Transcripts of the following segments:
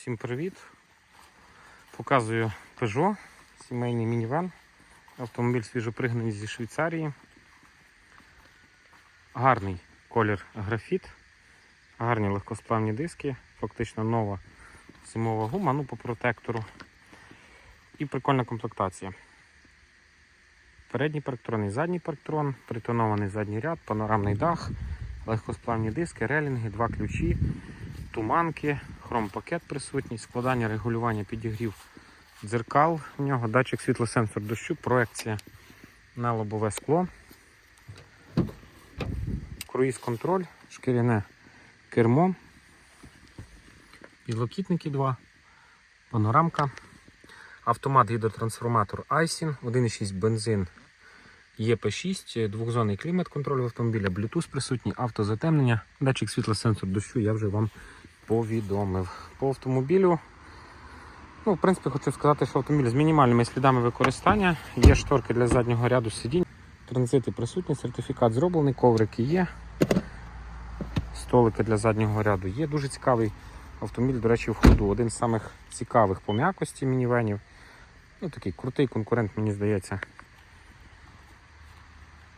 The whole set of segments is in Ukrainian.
Всім привіт! Показую Peugeot, сімейний мінівен. Автомобіль свіжопригнаний зі Швейцарії. Гарний колір графіт, гарні легкосплавні диски, фактично нова зимова гума, ну по протектору. І прикольна комплектація. Передній парктрон і задній парктрон, притонований задній ряд, панорамний дах, легкосплавні диски, релінги, два ключі, туманки, хром-пакет присутній, складання регулювання підігрів дзеркал. В нього, датчик світлосенсор дощу, проекція на лобове скло, круїз-контроль, шкіряне кермо, підлокітники 2, панорамка, автомат гідротрансформатор Айсін, 1,6 бензин ЄП6, двохзонний клімат-контроль в автомобіля, Bluetooth присутній, автозатемнення, датчик світлосенсор дощу, я вже вам повідомив. По автомобілю, ну, в принципі, хочу сказати, що автомобіль з мінімальними слідами використання. Є шторки для заднього ряду сидінь, транзити присутні, сертифікат зроблений, коврики є. Столики для заднього ряду є. Дуже цікавий автомобіль, до речі, в ходу. Один з самих цікавих по м'якості мінівенів. Ну, такий крутий конкурент, мені здається,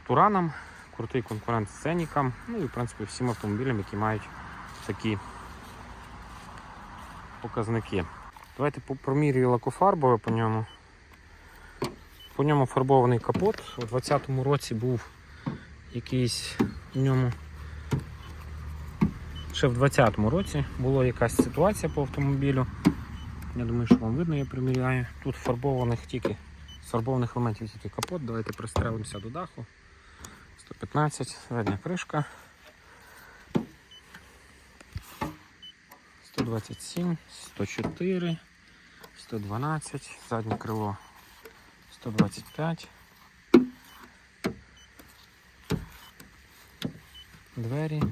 Туранам, крутий конкурент Сценікам, ну і в принципі всім автомобілям, які мають такі показники. Давайте промірюю лакофарбове по ньому. По ньому фарбований капот. У 2020 році був якийсь в ньому. Ще в 2020 році була якась ситуація по автомобілю. Я думаю, що вам видно, я приміряю. Тут фарбованих тільки з фарбованих елементів тільки капот. Давайте пристрелимося до даху. 115, задня кришка. 127, 104, 112, заднє крило 125. Двері.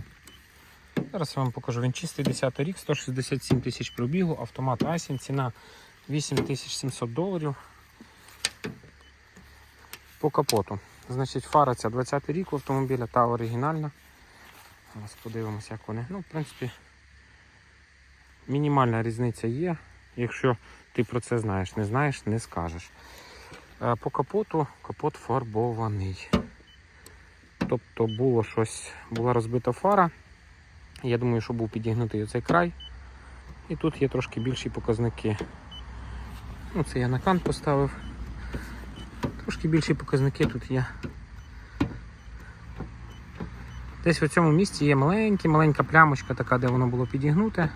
Зараз я вам покажу. Він чистий 10 рік, 167 тисяч пробігу, автомат Айсін, ціна 8700 доларів. По капоту. Значить, фара ця 20 рік автомобіля, та оригінальна. Зараз подивимося, як вони. Ну, в принципі, мінімальна різниця є. Якщо ти про це знаєш, не знаєш, не скажеш. Е, По капоту капот фарбований. Тобто було щось, була розбита фара. Я думаю, що був підігнутий оцей край. І тут є трошки більші показники. Ну, це я на кант поставив. Трошки більші показники тут є. Десь в цьому місці є маленька, маленька плямочка, така, де воно було підігнуте.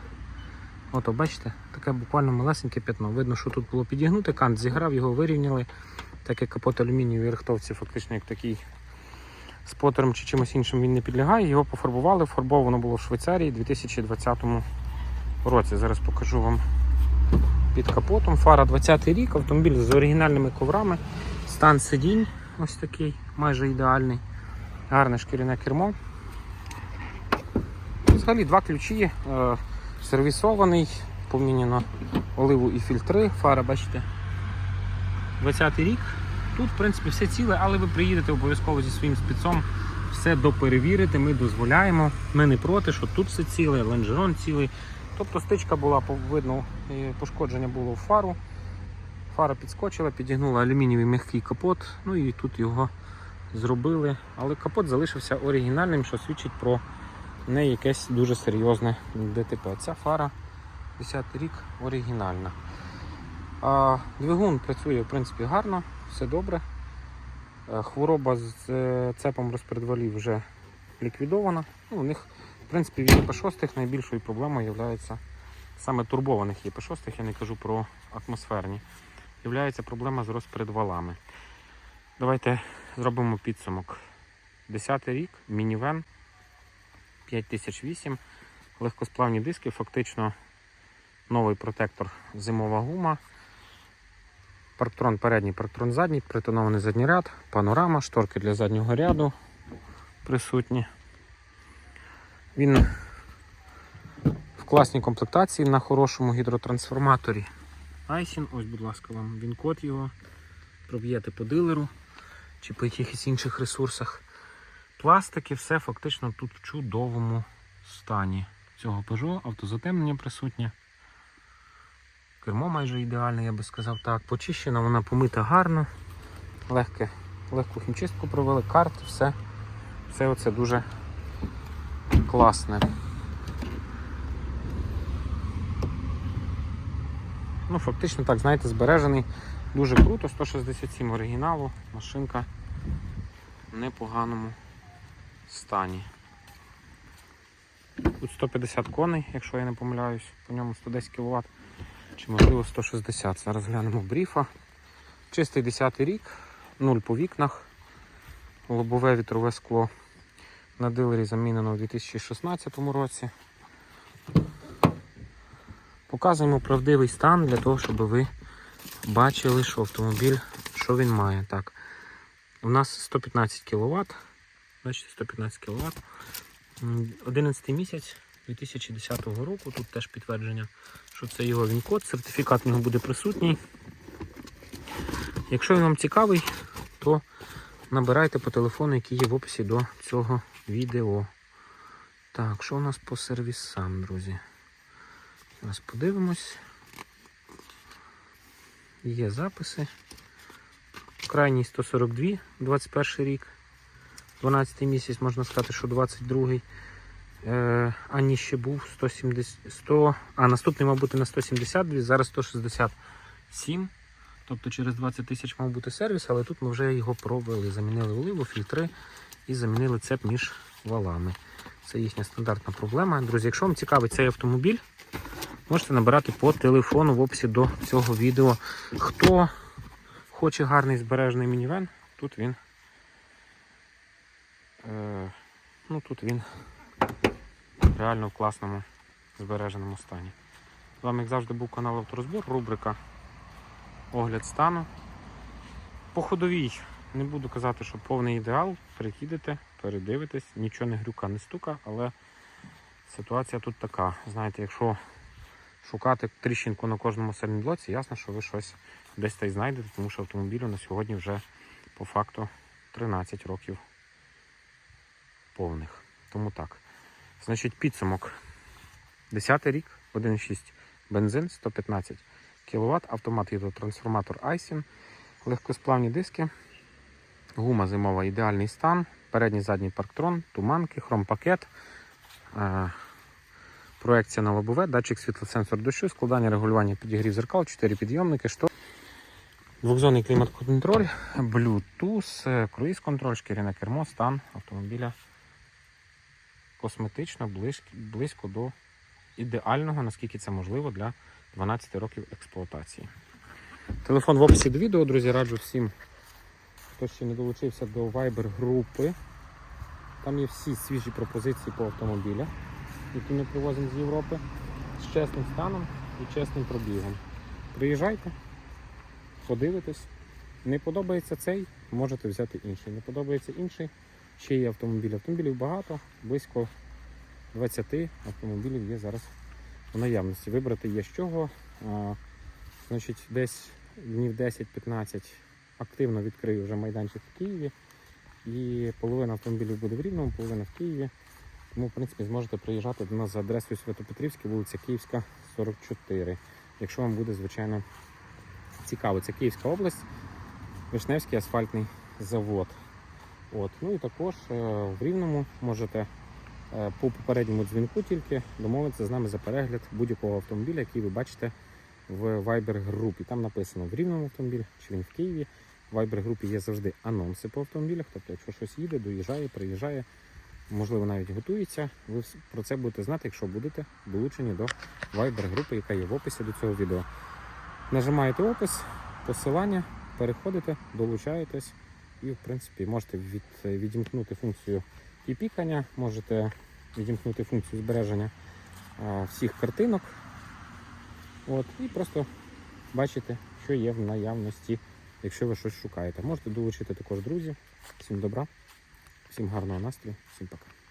Ото, бачите, таке буквально малесеньке п'ятно. Видно, що тут було підігнуте, кант зіграв, його вирівняли. Так як капот алюмінієвої рихтовці, фактично як такий спотером чи чимось іншим він не підлягає. Його пофарбували, фарбовано було в Швейцарії у 2020 році. Зараз покажу вам під капотом. Фара 20 рік, автомобіль з оригінальними коврами. Стан сидінь ось такий, майже ідеальний. Гарне шкіряне кермо. Взагалі два ключі, сервісований, поміняно оливу і фільтри. Фара, бачите, 20-й рік. Тут, в принципі, все ціле, але ви приїдете обов'язково зі своїм спецом, все доперевірити, ми дозволяємо. Ми не проти, що тут все ціле, лонжерон цілий. Тобто стичка була, видно, пошкодження було в фару. Фара підскочила, підігнула алюмінієвий м'який капот, ну і тут його зробили. Але капот залишився оригінальним, що свідчить про не якесь дуже серйозне ДТП. Ця фара 10 рік оригінальна. А, двигун працює в принципі гарно, все добре. Е, Хвороба з е, цепом розпредвалів вже ліквідована. Ну, у них, в принципі, від ЄП6 найбільшою проблемою є саме турбованих ЄП6, я не кажу про атмосферні являється проблема з розпредвалами. Давайте зробимо підсумок. 10 рік, мінівен 5008, легкосплавні диски, фактично новий протектор зимова гума. Парктрон передній, парктрон задній, притонований задній ряд, панорама, шторки для заднього ряду присутні. Він в класній комплектації на хорошому гідротрансформаторі. Айсін, ось, будь ласка, вам він код його. Проб'єте по дилеру чи по якихось інших ресурсах. Пластики, все фактично тут в чудовому стані цього Peugeot, автозатемнення присутнє. Кермо майже ідеальне, я би сказав так. Почищена, вона помита гарно. Легке, легку хімчистку провели, карти, все. Все оце дуже класне. Ну, фактично так, знаєте, збережений. Дуже круто, 167 оригіналу, машинка в непоганому стані. Тут 150 коней, якщо я не помиляюсь, по ньому 110 кВт, чи можливо 160. Зараз глянемо бріфа. Чистий 10 рік, 0 по вікнах, лобове вітрове скло. На дилері замінено у 2016 році. Показуємо правдивий стан для того, щоб ви бачили, що автомобіль, що він має. Так. У нас 115 кВт. Бачите, 115 кВт. 11 місяць 2010 року. Тут теж підтвердження, що це його він-код, сертифікат в нього буде присутній. Якщо він вам цікавий, то набирайте по телефону, який є в описі до цього відео. Так, що у нас по сервісам, друзі? Зараз подивимось. Є записи. Крайній 142, 21 рік. 12 місяць, можна сказати, що 22-й. Е, Ані ще був 170, 100, а наступний мав бути на 172, зараз 167. Тобто через 20 тисяч мав бути сервіс, але тут ми вже його пробували. Замінили оливу, фільтри і замінили цеп між валами. Це їхня стандартна проблема. Друзі, якщо вам цікавий цей автомобіль, можете набирати по телефону в описі до цього відео. Хто хоче гарний збережений мінівен, тут він. Е, ну тут він реально в класному збереженому стані. З вами, як завжди, був канал Авторозбор, рубрика Огляд стану. По ходовій не буду казати, що повний ідеал. Приїдете, передивитесь, нічого не грюка, не стука, але ситуація тут така. Знаєте, якщо шукати тріщинку на кожному середблоці, ясно, що ви щось десь та й знайдете, тому що автомобілю на сьогодні вже по факту 13 років повних. Тому так. Значить, підсумок. 10 рік, 1,6 бензин, 115 кВт, автомат гідротрансформатор Айсін, легкосплавні диски, гума зимова, ідеальний стан, передній задній парктрон, туманки, хромпакет, е, проекція на лобове, датчик світлосенсор дощу, складання регулювання підігрів зеркал, 4 підйомники, що Двохзонний клімат-контроль, Bluetooth, е, круїз-контроль, шкіряне кермо, стан автомобіля косметично близько, до ідеального, наскільки це можливо для 12 років експлуатації. Телефон в описі до відео, друзі, раджу всім, хто ще не долучився до Viber групи. Там є всі свіжі пропозиції по автомобілях, які ми привозимо з Європи, з чесним станом і чесним пробігом. Приїжджайте, подивитесь. Не подобається цей, можете взяти інший. Не подобається інший, ще є автомобілі. Автомобілів багато, близько 20 автомобілів є зараз у наявності. Вибрати є з чого. Значить, десь днів 10-15 активно відкрию вже майданчик в Києві. І половина автомобілів буде в Рівному, половина в Києві. Тому, в принципі, зможете приїжджати до нас за адресою Святопетрівська, вулиця Київська, 44. Якщо вам буде, звичайно, цікаво, це Київська область, Вишневський асфальтний завод. От. Ну і також е, в Рівному можете е, по попередньому дзвінку тільки домовитися з нами за перегляд будь-якого автомобіля, який ви бачите в Viber групі. Там написано в Рівному автомобіль, чи він в Києві. В Viber групі є завжди анонси по автомобілях. Тобто, якщо щось їде, доїжджає, приїжджає, можливо, навіть готується, ви про це будете знати, якщо будете долучені до Viber групи, яка є в описі до цього відео. Нажимаєте опис, посилання, переходите, долучаєтесь і, в принципі, можете від, відімкнути функцію піпікання, можете відімкнути функцію збереження а, всіх картинок. От, і просто бачите, що є в наявності, якщо ви щось шукаєте. Можете долучити також друзів. Всім добра, всім гарного настрою, всім пока.